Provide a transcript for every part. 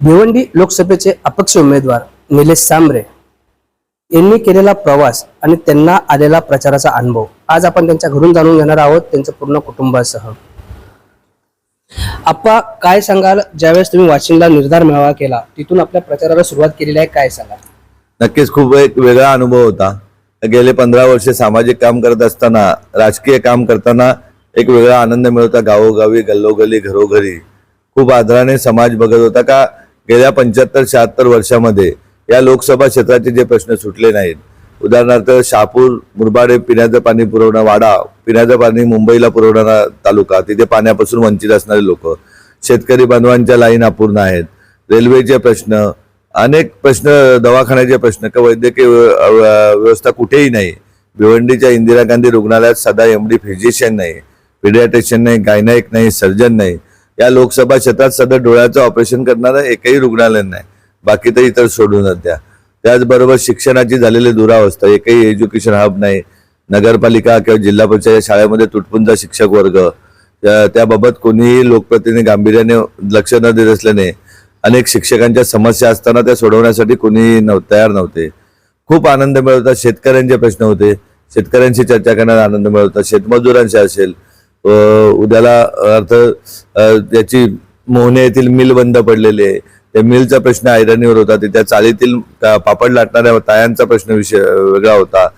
भिवंडी लोकसभेचे अपक्ष उमेदवार निलेश सांबरे यांनी केलेला प्रवास आणि त्यांना आलेला प्रचाराचा अनुभव. आज आपण त्यांच्या घरून जाणून घेणार आहोत त्यांच्या पूर्ण कुटुंबासह. आप्पा काय सांगाल? ज्यावेळेस तुम्ही वाशिमला निर्धार मेळावा केला तिथून आपल्या प्रचाराला सुरुवात केलेली आहे काय सांगाल? नक्कीच खूप एक वेगळा अनुभव होता. गेले पंधरा वर्षे सामाजिक काम करत असताना राजकीय काम करताना एक वेगळा आनंद मिळवता गावोगावी गल्लोगल्ली घरोघरी. खूप आदराने समाज बघत होता का गेल्या पंच्याहत्तर शहात्तर वर्षामध्ये या लोकसभा क्षेत्राचे जे प्रश्न सुटले नाहीत. उदाहरणार्थ शहापूर मुरबाडे पिण्याचं पाणी पुरवणं वाडा पिण्याचं पाणी मुंबईला पुरवणारा तालुका तिथे पाण्यापासून वंचित असणारे लोक शेतकरी बांधवांच्या लाईन अपूर्ण आहेत. रेल्वेचे प्रश्न अनेक प्रश्न दवाखान्याचे प्रश्न का वैद्यकीय व्यवस्था कुठेही नाही. भिवंडीच्या इंदिरा गांधी रुग्णालयात सदा एमडी फिजिशियन नाही. पिडियाट्रिशियन नाही गायनाईक नाही सर्जन नाही. या लोकसभा क्षेत्रात सध्या डोळ्याचं ऑपरेशन करणारं एकही रुग्णालय नाही. बाकी तर इतर सोडून द्या. त्याचबरोबर शिक्षणाची झालेली दुरावस्था एकही एज्युकेशन हब नाही. नगरपालिका किंवा जिल्हा परिषद शाळेमध्ये तुटपुंजा शिक्षक वर्ग त्याबाबत कोणीही लोकप्रतिनिधी गांभीर्याने लक्ष न देत असल्याने अनेक शिक्षकांच्या समस्या असताना त्या सोडवण्यासाठी कोणीही नव तयार नव्हते. खूप आनंद मिळवता शेतकऱ्यांचे प्रश्न होते. शेतकऱ्यांशी चर्चा करण्यात आनंद मिळवता शेतमजुरांशी असेल उद्याला अर्थ त्याची मोहने येथील मिल बंद पडलेले आहे. त्या मिलचा प्रश्न ऐरणीवर होता त्या चालीतील का- पापड लाटणाऱ्या तायांचा प्रश्न विषय वेगळा होता.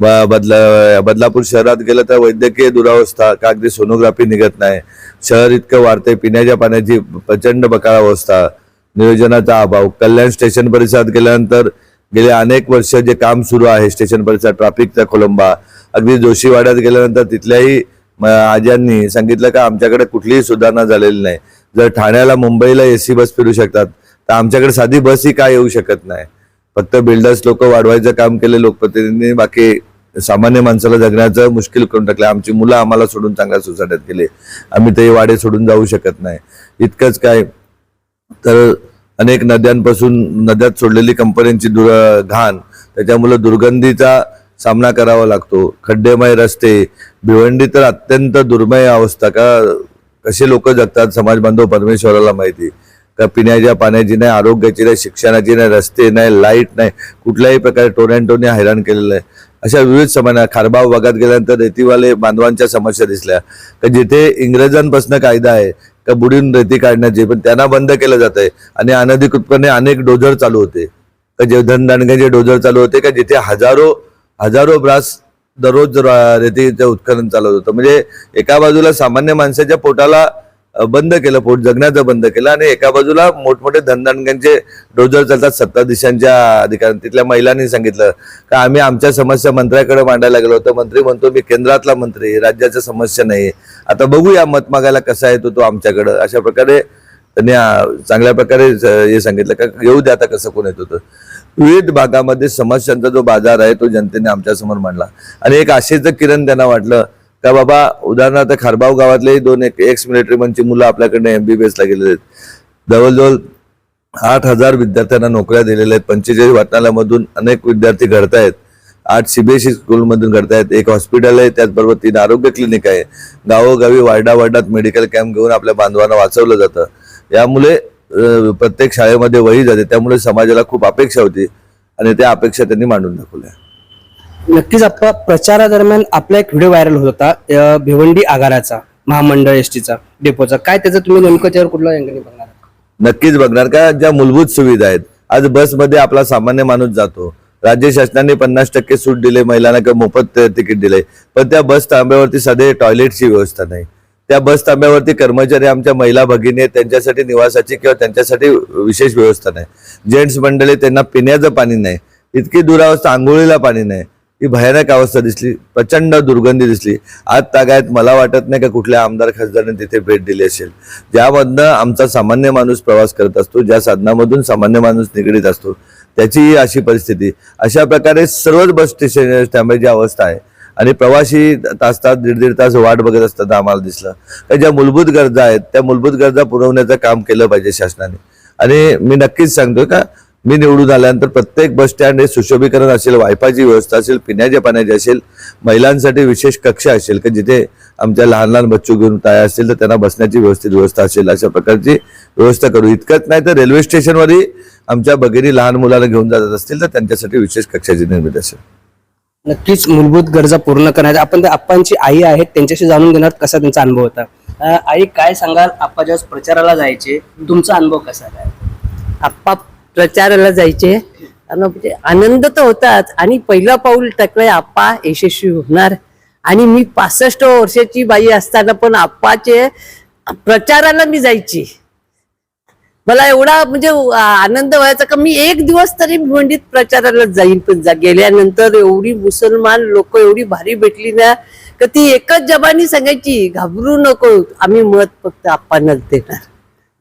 ब- बदला बदलापूर शहरात गेलं तर वैद्यकीय दुरावस्था का अगदी सोनोग्राफी निघत नाही. शहर इतकं वाढते पिण्याच्या पाण्याची प्रचंड बकाळ अवस्था नियोजनाचा अभाव. कल्याण स्टेशन परिसरात गेल्यानंतर गेले अनेक वर्ष जे काम सुरू आहे स्टेशन परिसरात ट्रॅफिकचा खोलंबा. अगदी जोशीवाड्यात गेल्यानंतर तिथल्याही आजांनी सांगितलं का आमच्याकडे कुठलीही सुधारणा झालेली नाही. जर ठाण्याला मुंबईला एसी बस फिरू शकतात तर आमच्याकडे साधी बसही काय येऊ शकत नाही. फक्त बिल्डर्स लोक वाढवायचं काम केले लोकप्रतिनिधींनी बाकी सामान्य माणसाला जगण्याचं मुश्किल करून टाकलं. आमची मुलं आम्हाला सोडून चांगल्या सोसायट्यात गेले. आम्ही ते वाडे सोडून जाऊ शकत नाही. इतकंच काय तर अनेक नद्यांपासून नद्यात सोडलेली कंपन्यांची दुर घाण त्याच्यामुळे दुर्गंधीचा सामना करावा लागतो. खड्डेमय रस्ते भिवंडी तर अत्यंत दुर्मय अवस्था. का कसे लोक जगतात समाज बांधव परमेश्वराला माहिती? का पिण्याच्या पाण्याची नाही आरोग्याची नाही शिक्षणाची नाही रस्ते नाही लाइट नाही कुठल्याही प्रकारे टोरेंटोने हैराण केलेलं आहे. अशा विविध समस्या खारबाव भागात गेल्यानंतर रेतीवाले बांधवांच्या समस्या दिसल्या. का जिथे इंग्रजांपासून कायदा आहे का बुडून रेती काढण्याची पण त्यांना बंद केलं जात आहे आणि अनधिकृतपणे अनेक डोजर चालू होते. का जे धनदांडग्याचे डोजर चालू होते का जिथे हजारो हजारो ब्रास दररोज रेतीचं उत्खनन चालत होतं. म्हणजे एका बाजूला सामान्य माणसाच्या पोटाला बंद केलं पोट जगण्याचं बंद केलं आणि एका बाजूला मोठमोठे धनदांडग्यांचे डोजर चालतात सत्ताधीशांच्या अधिकाऱ्यांनी तिथल्या महिलांनी सांगितलं का आम्ही आमच्या समस्या मंत्र्याकडे मांडायला गेलो होतो. मंत्री म्हणतो मी केंद्रातला मंत्री राज्याच्या समस्या नाही आता बघूया मत मागायला कसा येतो तो आमच्याकडं. अशा प्रकारे त्यांनी चांगल्या प्रकारे हे सांगितलं का येऊ द्या आता कसं कोण येत होतं. विविध भागामध्ये समस्यांचा जो बाजार आहे तो जनतेने आमच्यासमोर मांडला. आणि एक आशेचं किरण त्यांना वाटलं का बाबा उदाहरणार्थ खारबाव गावातले दोन एक एक्स मिलिटरी मनची मुलं बी बी एसला गेलेले आहेत. जवळजवळ आठ हजार विद्यार्थ्यांना नोकऱ्या दिलेल्या आहेत. पंचेचाळीस वाटणालयामधून अनेक विद्यार्थी घडतायत. आठ सीबीएसई स्कूलमधून घडतायत. एक हॉस्पिटल आहे त्याचबरोबर तीन आरोग्य क्लिनिक आहे. गावोगावी वार्डा वार्डात मेडिकल कॅम्प घेऊन आपल्या बांधवांना वाचवलं जातं. यामुळे प्रत्येक शाळेमध्ये वही जाते. त्यामुळे समाजाला खूप अपेक्षा होती आणि त्या अपेक्षा त्यांनी मांडून दाखवल्या. नक्कीच आप्पा प्रचारादरम्यान आपला एक व्हिडिओ व्हायरल होता अ, भिवंडी आगाराचा महामंडळ एस टीचा डेपोचा. काय त्याचं? तुम्ही नेमकं त्यावर कुठला बघणार? नक्कीच बघणार का ज्या मूलभूत सुविधा आहेत आज बसमध्ये आपला सामान्य माणूस जातो. राज्य शासनाने पन्नास टक्के सूट दिले महिलांना किंवा मोफत तिकीट दिले पण त्या बस तांब्यावरती साधे टॉयलेटची व्यवस्था नाही. त्या बस थांब्यावरती कर्मचारी आमच्या महिला भगिनी आहेत त्यांच्यासाठी निवासाची किंवा त्यांच्यासाठी विशेष व्यवस्था नाही. जेंट्स मंडळी त्यांना पिण्याचं पाणी नाही. इतकी दुरावस्था आंघोळीला पाणी नाही. ही भयानक अवस्था दिसली प्रचंड दुर्गंधी दिसली. आज तागायत मला वाटत नाही का कुठल्या आमदार खासदारांनी तिथे भेट दिली असेल. ज्यामधनं आमचा सामान्य माणूस प्रवास करत असतो ज्या साधनामधून सामान्य माणूस निगडीत असतो त्याची अशी परिस्थिती. अशा प्रकारे सर्वच बस स्टेशन थांबायची अवस्था आहे आणि प्रवासी तास तास दीड दीड तास वाट बघत असताना आम्हाला दिसलं. तर ज्या मूलभूत गरजा आहेत त्या मूलभूत गरजा पुरवण्याचं काम केलं पाहिजे शासनाने. आणि मी नक्कीच सांगतोय का मी निवडून आल्यानंतर प्रत्येक बस स्टँड हे सुशोभीकरण असेल वायफायची व्यवस्था असेल पिण्याच्या पाण्याची असेल महिलांसाठी विशेष कक्ष असेल की जिथे आमच्या लहान लहान बच्चू घेऊन ताया असतील तर त्यांना बसण्याची व्यवस्थित व्यवस्था असेल अशा प्रकारची व्यवस्था करू. इतकंच नाही तर रेल्वे स्टेशनवरही आमच्या भगिनी लहान मुलांना घेऊन जात असतील तर त्यांच्यासाठी विशेष कक्षाची निर्मिती असेल. नक्कीच मूलभूत गरजा पूर्ण करण्याच्या आपण त्या आप्पांची आई आहेत त्यांच्याशी जाणून घेणार कसा त्यांचा अनुभव होता. आई काय सांगाल? आप्पा ज्यावेळेस प्रचाराला जायचे तुमचा अनुभव कसा काय आप्पा प्रचाराला जायचे. आणि म्हणजे आनंद तर होताच. आणि पहिलं पाऊल टाकलंय आप्पा यशस्वी होणार. आणि मी पासष्ट वर्षाची बाई असताना पण आप्पाचे प्रचाराला मी जायची. मला एवढा म्हणजे आनंद व्हायचा का मी एक दिवस तरी भिवंडीत प्रचाराला जाईन पण जा- गेल्यानंतर एवढी मुसलमान लोक एवढी भारी भेटली ना का ती एकच जबानी सांगायची घाबरू नको आम्ही मत फक्त आपणच देणार.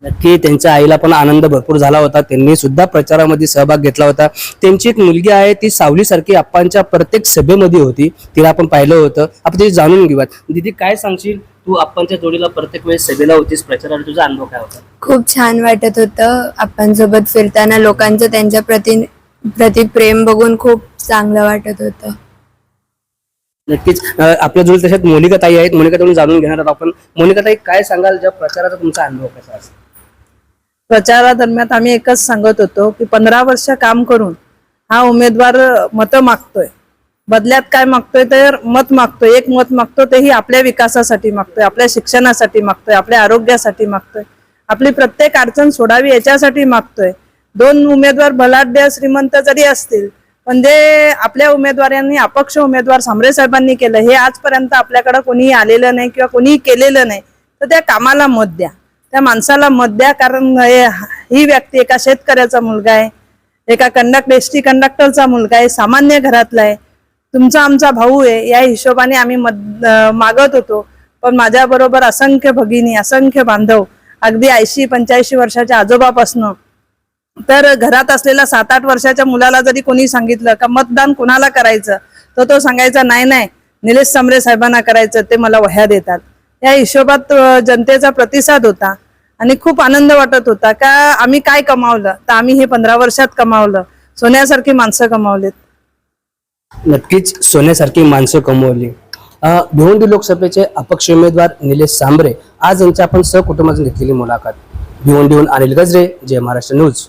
नक्की त्यांच्या आईला पण आनंद भरपूर झाला होता त्यांनी सुद्धा प्रचारामध्ये सहभाग घेतला होता. त्यांची एक मुलगी आहे ती सावलीसारखी आप्पांच्या प्रत्येक सभेमध्ये होती तिला आपण पाहिलं होतं. आपण ते जाणून घेऊयात. दिदी काय सांगशील? तू आप्पांच्या जोडीला प्रत्येक वेळेस सभेला होतीस प्रचाराला तुझा अनुभव काय होता? खूप छान वाटत होतं. आपण सोबत फिरताना लोकांचं त्यांच्या प्रति प्रति प्रेम बघून खूप चांगलं वाटत होतं. नक्कीच. अं, आपल्या जोडी तशात मोनिका ताई आहेत. मोनिका ताई जाणून घेणार आहोत आपण. मोनिका ताई काय सांगाल? ज्या प्रचाराचा तुमचा अनुभव कसा असेल? प्रचारादरम्यान आम्ही एकच सांगत होतो की पंधरा वर्ष काम करून हा उमेदवार मतं मागतोय. बदल्यात काय मागतोय तर मत मागतोय. एक मत मागतो तेही आपल्या विकासासाठी मागतोय आपल्या शिक्षणासाठी मागतोय आपल्या आरोग्यासाठी मागतोय. आपली प्रत्येक अडचण सोडावी याच्यासाठी मागतोय. दोन उमेदवार बलाढ्य श्रीमंत जरी असतील पण जे आपल्या उमेदवारांनी अपक्ष उमेदवार सांबरे साहेबांनी केलं हे आजपर्यंत आपल्याकडे कोणीही आलेलं नाही किंवा कोणीही केलेलं नाही तर त्या कामाला मत द्या. त्या माणसाला मत द्या कारण हे- ही व्यक्ती एका शेतकऱ्याचा मुलगा आहे एका कंडक्ट एस टी कंडक्टरचा मुलगा आहे सामान्य घरातला आहे. तुमचा आमचा भाऊ आहे या हिशोबाने आम्ही मत मागत होतो. पण माझ्याबरोबर असंख्य भगिनी असंख्य बांधव अगदी ऐंशी पंच्याऐंशी वर्षाच्या आजोबापासनं तर घरात असलेल्या सात आठ वर्षाच्या मुलाला जरी कोणी सांगितलं का मतदान कोणाला करायचं तर तो सांगायचा नाही नाही निलेश समरे साहेबांना करायचं ते मला वह्या देतात. या हिशोबात जनतेचा प्रतिसाद होता आणि खूप आनंद वाटत होता का आम्ही काय कमावलं? तर आम्ही हे पंधरा वर्षात कमावलं. सोन्यासारखी माणसं कमावलेत. नक्कीच सोन्यासारखी माणसं कमवली. भिवंडी लोकसभेचे अपक्ष उमेदवार निलेश सांबरे आज यांच्या आपण सहकुटुंबातून घेतलेली मुलाखत. भिवंडीहून अनिल गजरे जय महाराष्ट्र न्यूज.